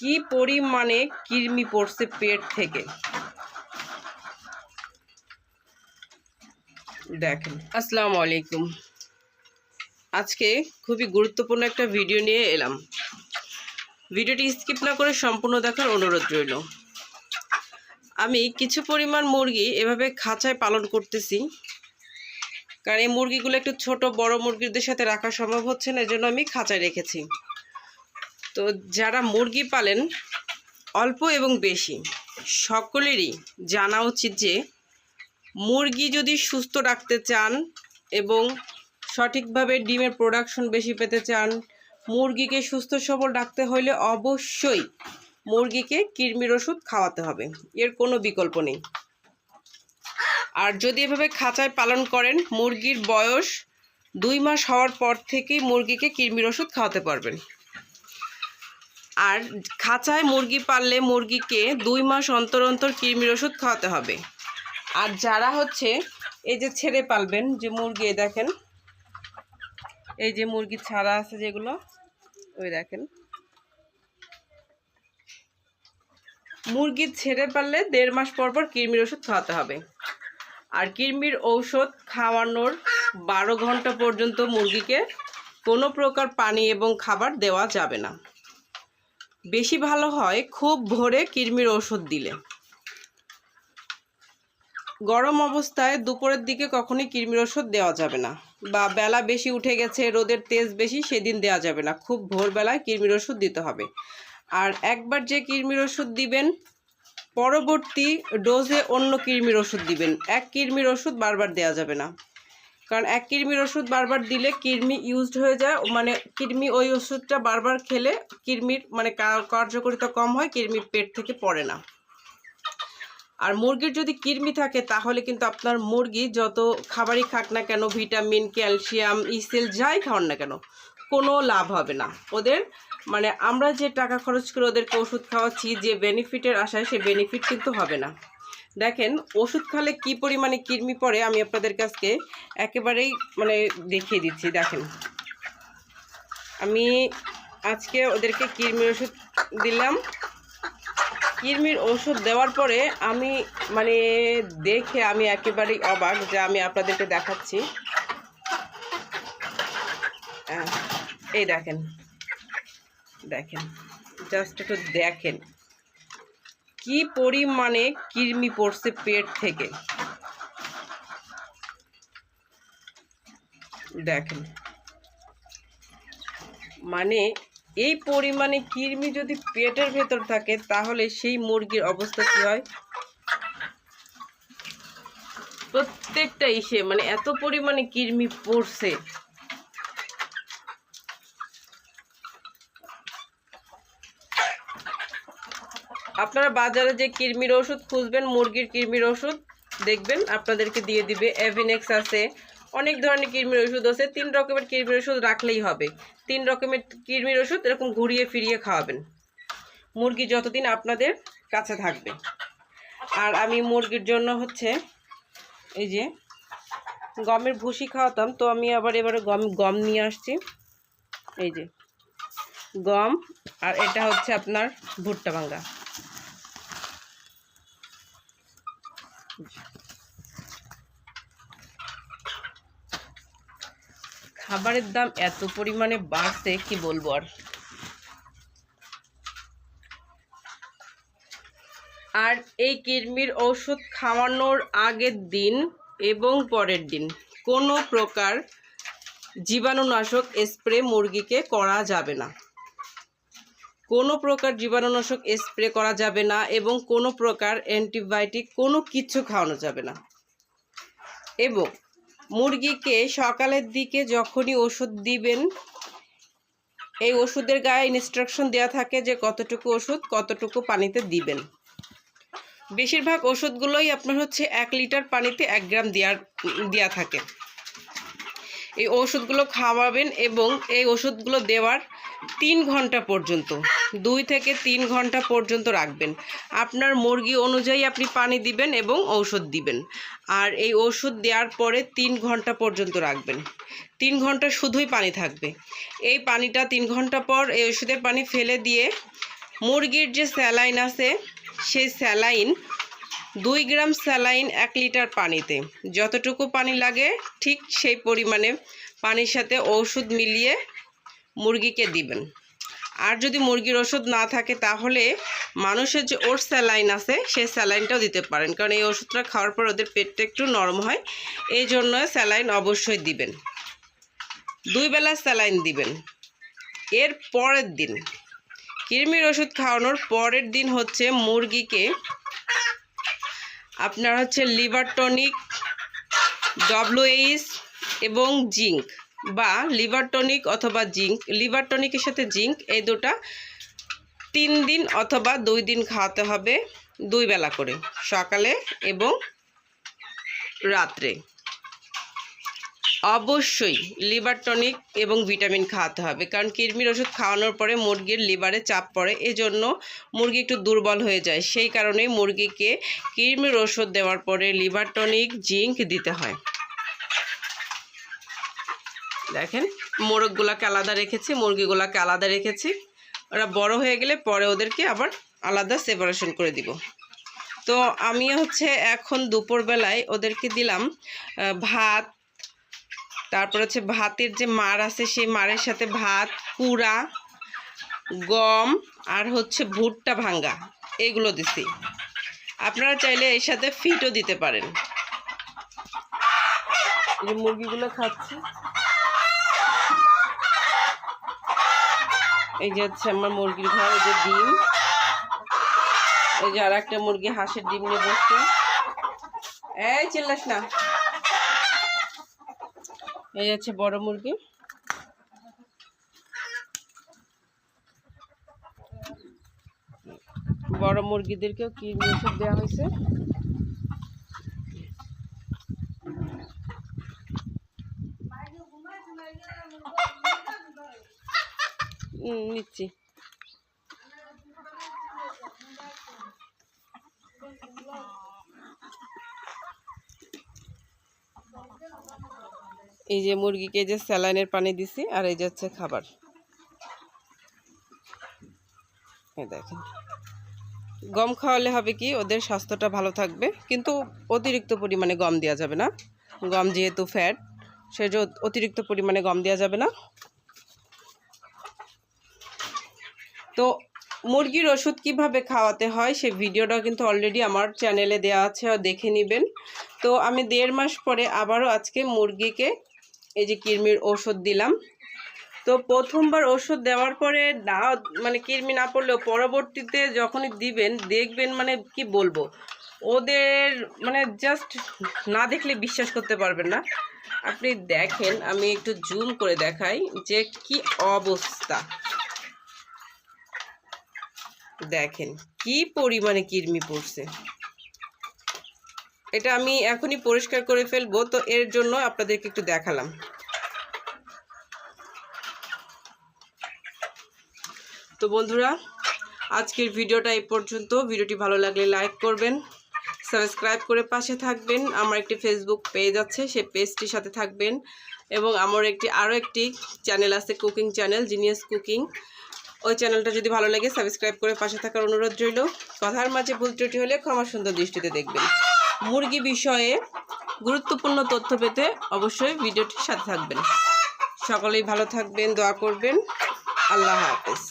কি পরিমাণে কৃমি পড়ছে পেট থেকে? দেখেন, আসসালামু আলাইকুম। আজকে খুবই গুরুত্বপূর্ণ একটা ভিডিও নিয়ে এলাম। ভিডিওটি স্কিপ না করে সম্পূর্ণ দেখার অনুরোধ রইল। আমি কিছু পরিমাণ মুরগি এভাবে খাঁচায় পালন করতেছি, কারণ এই মুরগিগুলো একটু ছোট, বড় মুরগিদের সাথে রাখা সম্ভব হচ্ছে না, এজন্য আমি খাঁচায় রেখেছি। তো যারা মুরগি পালেন, অল্প এবং বেশি, সকলেরই জানা উচিত যে, মুরগি যদি সুস্থ রাখতে চান এবং সঠিকভাবে ডিমের প্রোডাকশন বেশি পেতে চান, মুরগিকে সুস্থ সবল রাখতে হলে অবশ্যই মুরগিকে কৃমির ওষুধ খাওয়াতে হবে। এর কোনো বিকল্প নেই। আর যদি এভাবে খাঁচায় পালন করেন, মুরগির বয়স দুই মাস হওয়ার পর থেকেই মুরগিকে কৃমির ওষুধ খাওয়াতে পারবেন। আর খাঁচায় মুরগি পাললে মুরগিকে দুই মাস অন্তর অন্তর কৃমির ওষুধ খাওয়াতে হবে। আর যারা হচ্ছে, এই যে ছেড়ে পালবেন, যে মুরগি দেখেন, এই যে মুরগি ছাড়া আছে যেগুলো, ওই দেখেন। মুরগি ছেড়ে পারলে দেড় মাস পর পর কৃমির ওষুধ খাওয়াতে হবে। আর কৃমির ঔষধ খাওয়ানোর বারো ঘণ্টা পর্যন্ত মুরগিকে কোনো প্রকার পানি এবং খাবার দেওয়া যাবে না। বেশি ভালো হয় খুব ভোরে কৃমির ওষুধ দিলে। গরম অবস্থায় দুপুরের দিকে কখনোই কৃমির ওষুধ দেওয়া যাবে না বা বেলা বেশি উঠে গেছে, রোদের তেজ বেশি সেদিন দেওয়া যাবে না। খুব ভোরবেলায় কৃমির ওষুধ দিতে হবে। আর একবার যে কৃমির ওষুধ দিবেন, পরবর্তী ডোজে অন্য কৃমির ওষুধ দিবেন। এক কৃমির ওষুধ বারবার দেওয়া যাবে না। কারণ এক কৃমির ওষুধ বারবার দিলে কৃমি ইউজড হয়ে যায়। মানে কৃমি ওই ওষুধটা বারবার খেলে কৃমির মানে কার্যকারিতা কম হয়, কৃমির পেট থেকে পড়ে না। আর মুরগির যদি কৃমি থাকে, তাহলে কিন্তু আপনার মুরগি যত খাবারই খাক না কেন, ভিটামিন, ক্যালসিয়াম, ইসেল যাই খাওয়ান না কেন, কোনো লাভ হবে না। ওদের মানে আমরা যে টাকা খরচ করে ওদেরকে ওষুধ খাওয়াচ্ছি, যে বেনিফিটের আশায়, সে বেনিফিট কিন্তু হবে না। দেখেন, ওষুধ খালে কি পরিমাণে কৃমি পড়ে আমি আপনাদের কাছকে একেবারেই মানে দেখিয়ে দিচ্ছি, দেখেন। আমি আজকে ওদেরকে কৃমির ওষুধ দিলাম। কৃমির ওষুধ দেওয়ার পরে আমি মানে দেখে আমি একেবারেই অবাক যে আমি আপনাদেরকে দেখাচ্ছি। এই দেখেন দেখেন, জাস্ট একটু দেখেন। কি পরিমাণে কৃমি পড়ছে পেট থেকে? দেখেন। মানে এই পরিমাণে কৃমি যদি পেটের ভেতর থাকে, তাহলে সেই মুরগির অবস্থা কি হয়? প্রত্যেকটা ইসে মানে এত পরিমাণে কৃমি পড়ছে। আপনারা বাজারে যে কৃমির ওষুধ খুঁজবেন, মুরগির কৃমির ওষুধ দেখবেন, আপনাদেরকে দিয়ে দিবে। এভিনেক্স আছে, অনেক ধরনের কৃমির ওষুধ আছে। তিন রকমের কৃমির ওষুধ রাখলেই হবে। তিন রকমের কৃমির ওষুধ এরকম ঘুরিয়ে ফিরিয়ে খাওয়াবেন। মুরগি যতদিন আপনাদের কাছে থাকবে। আর আমি মুরগির জন্য হচ্ছে এই যে গমের ভুসি খাওয়াতাম, তো আমি আবার এবারে গম গম নিয়ে আসছি। এই যে গম, আর এটা হচ্ছে আপনার ভুট্টা ভাঙ্গা। খাবারের দাম এত পরিমাণে বাড়ছে, কি বলব আর? আর এই কৃমির ওষুধ খাওয়ানোর আগের দিন এবং পরের দিন কোনো প্রকার জীবাণুনাশক স্প্রে মুরগিকে করা যাবে না। কোনো প্রকার জীবাণুনাশক স্প্রে করা যাবে না এবং কোনো প্রকার অ্যান্টিবায়োটিক কোনো কিছু খাওয়ানো যাবে না। এবং মুরগিকে সকালের দিকে যখনই ওষুধ দিবেন, এই ওষুধের গায়ে ইনস্ট্রাকশন দেওয়া থাকে যে কতটুকু ওষুধ, কতটুকু পানিতে দিবেন। বেশিরভাগ ওষুধগুলোই আপনার হচ্ছে এক লিটার পানিতে এক গ্রাম দেওয়ার দেওয়া থাকে। এই ওষুধগুলো খাওয়াবেন এবং এই ওষুধগুলো দেওয়ার তিন ঘণ্টা পর্যন্ত, দুই থেকে তিন ঘণ্টা পর্যন্ত রাখবেন। আপনার মুরগি অনুযায়ী আপনি পানি দিবেন এবং ঔষধ দিবেন। আর এই ওষুধ দেওয়ার পরে তিন ঘণ্টা পর্যন্ত রাখবেন। তিন ঘণ্টা শুধুই পানি থাকবে। এই পানিটা তিন ঘণ্টা পর এই ওষুধের পানি ফেলে দিয়ে মুরগির যে স্যালাইন আছে, সেই স্যালাইন দুই গ্রাম স্যালাইন এক লিটার পানিতে। যতটুকু পানি লাগে ঠিক সেই পরিমাণে পানির সাথে ঔষধ মিলিয়ে মুরগিকে দিবেন। আর যদি মুরগির ওষুধ না থাকে, তাহলে মানুষের যে ওর স্যালাইন আছে, সেই স্যালাইনটাও দিতে পারেন। কারণ এই ওষুধটা খাওয়ার পর ওদের পেটটা একটু নরম হয়, এই জন্য স্যালাইন অবশ্যই দিবেন। দুই বেলা স্যালাইন দিবেন। এর পরের দিন, কৃমির ওষুধ খাওয়ানোর পরের দিন হচ্ছে মুরগিকে আপনার হচ্ছে লিভার টনিক ডব্লিউএইচ এবং জিঙ্ক। বা লিভার টনিক অথবা জিঙ্ক, লিভার টনিকের সাথে জিঙ্ক, এই দুটা তিন দিন অথবা দুই দিন খাওয়াতে হবে দুই বেলা করে, সকালে এবং রাত্রে। অবশ্যই লিভার টনিক এবং ভিটামিন খাওয়াতে হবে, কারণ কৃমির ওষুধ খাওয়ানোর পরে মুরগির লিভারে চাপ পড়ে, এজন্য মুরগি একটু দুর্বল হয়ে যায়। সেই কারণে মুরগিকে কৃমির ওষুধ দেওয়ার পরে লিভার টনিক, জিঙ্ক দিতে হয়। দেখেন, মোরগগুলোকে আলাদা রেখেছি, মুরগিগুলোকে আলাদা রেখেছি। ওরা বড় হয়ে গেলে পরে ওদেরকে আবার আলাদা সেপারেশন করে দিব। তো আমি হচ্ছে এখন দুপুরবেলায় ওদেরকে দিলাম ভাত, তারপর হচ্ছে ভাতের যে মার আছে, সেই মারের সাথে ভাত, কুড়া, গম আর হচ্ছে ভুট্টা ভাঙ্গা, এগুলো দিছি। আপনারা চাইলে এর সাথে ফিটও দিতে পারেন। মুরগিগুলো খাচ্ছে। এই যে হচ্ছে আমার মুরগির ঘর, এই যে ডিম। এই যে আর একটা মুরগি হাঁসের ডিম নিয়ে বসছে। এই চিল্লাস না। এই হচ্ছে বড় মুরগি। বড় মুরগিদেরকেও কি ওষুধ দেওয়া হয়েছে? নিচ্ছি এই যে মুরগিকে যে স্যালাইনের পানি দিছি, আর এই যে হচ্ছে খাবার। দেখেন। গম খাওয়ালে হবে কি, ওদের স্বাস্থ্যটা ভালো থাকবে, কিন্তু অতিরিক্ত পরিমাণে গম দেওয়া যাবে না। গম যেহেতু ফ্যাট সে অতিরিক্ত পরিমাণে গম দেওয়া যাবে না। তো মুরগির ওষুধ কীভাবে খাওয়াতে হয় সেই ভিডিওটা কিন্তু অলরেডি আমার চ্যানেলে দেওয়া আছে দেখে নেবেন। তো আমি দেড় মাস পরে আবারও আজকে মুরগিকে এই যে কৃমির ওষুধ দিলাম। তো প্রথমবার ওষুধ দেওয়ার পরে না মানে কৃমি না পড়লেও পরবর্তীতে যখনই দিবেন, দেখবেন মানে কি বলব, ওদের মানে জাস্ট না দেখলে বিশ্বাস করতে পারবেন না। আপনি দেখেন, আমি একটু জুম করে দেখাই যে কি অবস্থা। দেখেন, কি পরিমাণে কৃমি পড়ছে। এটা আমি এখনই পরিষ্কার করে ফেলব, তো এর জন্য আপনাদেরকে একটু দেখালাম। তো বন্ধুরা, আজকের ভিডিওটা এই পর্যন্ত। ভিডিওটি ভালো লাগলে লাইক করবেন, সাবস্ক্রাইব করে পাশে থাকবেন। আমার একটি ফেসবুক পেজ আছে সেই পেজটির সাথে থাকবেন। এবং আমার একটি, আরও একটি চ্যানেল আছে কুকিং চ্যানেল জিনিয়াস কুকিং ওই চ্যানেলটা যদি ভালো লাগে সাবস্ক্রাইব করে পাশে থাকার অনুরোধ রইল। কথার মাঝে ভুল ত্রুটি হলে ক্ষমা সুন্দর দৃষ্টিতে দেখবেন। মুরগি বিষয়ে গুরুত্বপূর্ণ তথ্য পেতে অবশ্যই ভিডিওটির সাথে থাকবেন। সকলেই ভালো থাকবেন, দোয়া করবেন। আল্লাহ হাফেজ।